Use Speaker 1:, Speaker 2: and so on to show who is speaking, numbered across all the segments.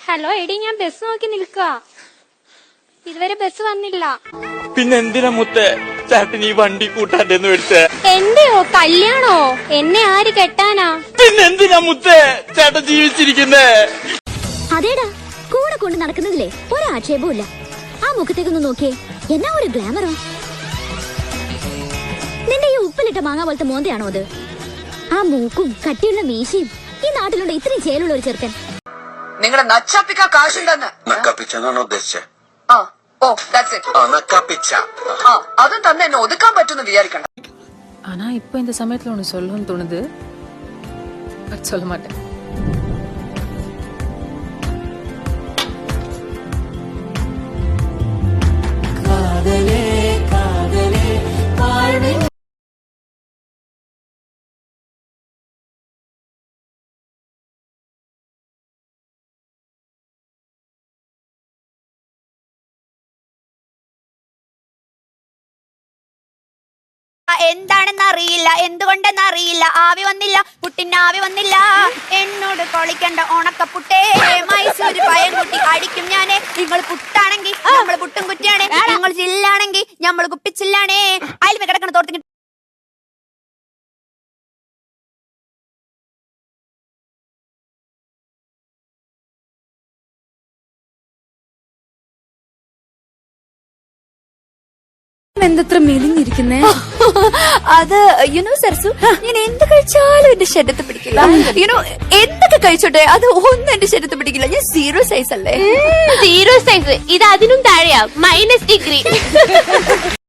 Speaker 1: Hello എടി ഞാൻ bus നോക്കി നിൽക്കുക ഇതുവരെ ബസ് വന്നില്ല.
Speaker 2: പിന്നെ എന്തിനാ മുത്തേ? ചേട്ടൻ ഈ വണ്ടി കൂട്ടാന്റെ മേടിച്ചേ
Speaker 1: എന്റെയോ? കല്യാണോ? എന്നെ ആര് കെട്ടാനാ?
Speaker 2: പിന്നെ എന്തിനാ മുത്തേ? ചേട്ടൻ ജീവിച്ചിരിക്കുന്നേ.
Speaker 3: അതേടാ കൂടെ കൊണ്ട് നടക്കുന്നതില്ലേ ഒരാക്ഷേപവും ഇല്ല ആ മുഖത്തേക്കൊന്ന് നോക്കിയേ എന്നാ ഒരു ഗ്ലാമറോ നിന്റെ ഈ ഉപ്പിലിട്ട മാങ്ങ പോലത്തെ മോന്തയാണോ അത്? ആ മൂക്കും കട്ടിയുള്ള മീശയും ഈ നാട്ടിലുണ്ട് ഇത്രയും ചേലുള്ള ഒരു ചെറുക്കൻ.
Speaker 4: നിങ്ങളെ നച്ചപ്പിക്ക കാശുണ്ടെന്ന്
Speaker 5: നക്കാപ്പിച്ചാണോ ഉദ്ദേശിച്ചത്
Speaker 4: ആ ഓ ദാറ്റ്സ് ഇറ്റ്
Speaker 5: ആ നക്കാപ്പിച്ച
Speaker 4: ആ അതും തന്നെ എന്നെ ഒതുക്കാൻ പറ്റുമെന്ന് വിചാരിക്കണ്ട
Speaker 6: ஆனா இப்போ இந்த சமயத்துல ஒண்ணு சொல்லணும்னு தோணுது பட் சொல்ல மாட்டேன்
Speaker 7: എന്താണെന്ന് അറിയില്ല എന്തുകൊണ്ടെന്ന് അറിയില്ല ആവി വന്നില്ല പുട്ടിന് ആവി വന്നില്ല. എന്നോട് കൊളിക്കണ്ട ഉണക്കപ്പുട്ടേ മൈസൂർ പയം കുട്ടി അടിക്കും ഞാനെ. നിങ്ങൾ പുട്ടാണെങ്കിൽ നമ്മൾ പുട്ടും കുറ്റിയാണേ. നിങ്ങൾ ചില്ലാണെങ്കിൽ നമ്മൾ കുപ്പിച്ചില്ലാണേ. അതിൽ കിടക്കണ തോർത്തിട്ട്
Speaker 6: എന്തത്ര മെലിഞ്ഞിരിക്കുന്നേ?
Speaker 7: അത് യുനോ സർസു ഞാൻ എന്ത് കഴിച്ചാലും എന്റെ ശരീരത്തെ പിടിക്കില്ല. യുനോ എന്തൊക്കെ കഴിച്ചോട്ടെ അത് ഒന്നും എന്റെ ശരീരത്തെ പിടിക്കില്ല. ഞാൻ സീറോ സൈസ് അല്ലേ?
Speaker 1: സീറോ സൈസ് ഇത് അതിനും താഴെയാ. മൈനസ് ഡിഗ്രി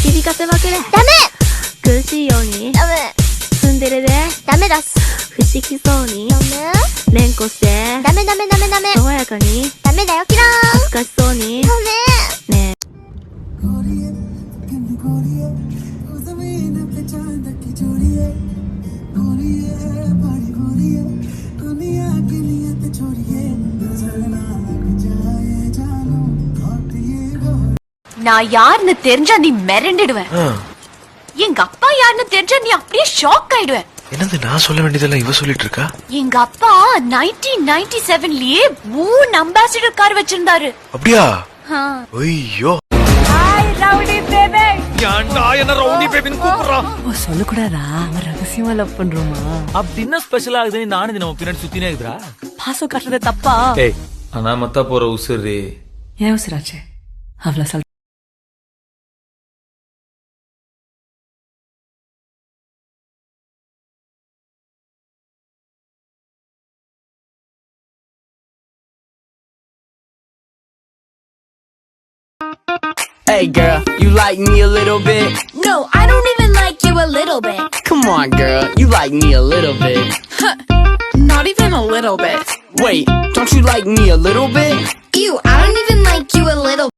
Speaker 3: 響かせまくれ。ダメ。苦しいように。ダメ。ツンデレで。ダメだ不思議そうに。ダメ。連呼して。ダメダメダメダメ。爽やかに。ダメだよキラー。恥ずかしそうに。ダメ。ねえ
Speaker 7: நான் யாருன்னு தெரிஞ்சா நீ மிரண்டிடுவேன். எங்க அப்பா யாருன்னு தெரிஞ்சா நீ அப்படியே ஷாக் ஆயிடுவேன்.
Speaker 5: என்னது நான் சொல்ல வேண்டியதெல்லாம் இவ சொல்லிட்டு இருக்கா?
Speaker 7: எங்க அப்பா நைன்டீன் நைன்டி செவன்லயே மூணு அம்பாசிடர் கார் வச்சிருந்தாரு.
Speaker 5: அப்படியா? ஐயோ.
Speaker 6: சொல்லக்கூடாதா? அவன் ரகசியமா லவ் பண்றோமா?
Speaker 8: அப்படி என்ன ஸ்பெஷல் ஆகுதுன்னு நானும் தினம் பின்னாடி சுத்தினே இருக்குதா
Speaker 6: பாசம் காட்டுறது தப்பா?
Speaker 8: ஏய் அனாமத்தா போற உசுரு
Speaker 6: ஏன் உசிராச்சே? அவ்வளவு
Speaker 9: Hey girl, you like me a little bit?
Speaker 7: No, I don't even like you a little bit.
Speaker 9: Come on girl, you like me a little bit.
Speaker 6: Not even a little bit.
Speaker 9: Wait, don't you like me a little bit? Ew, I don't even like you a little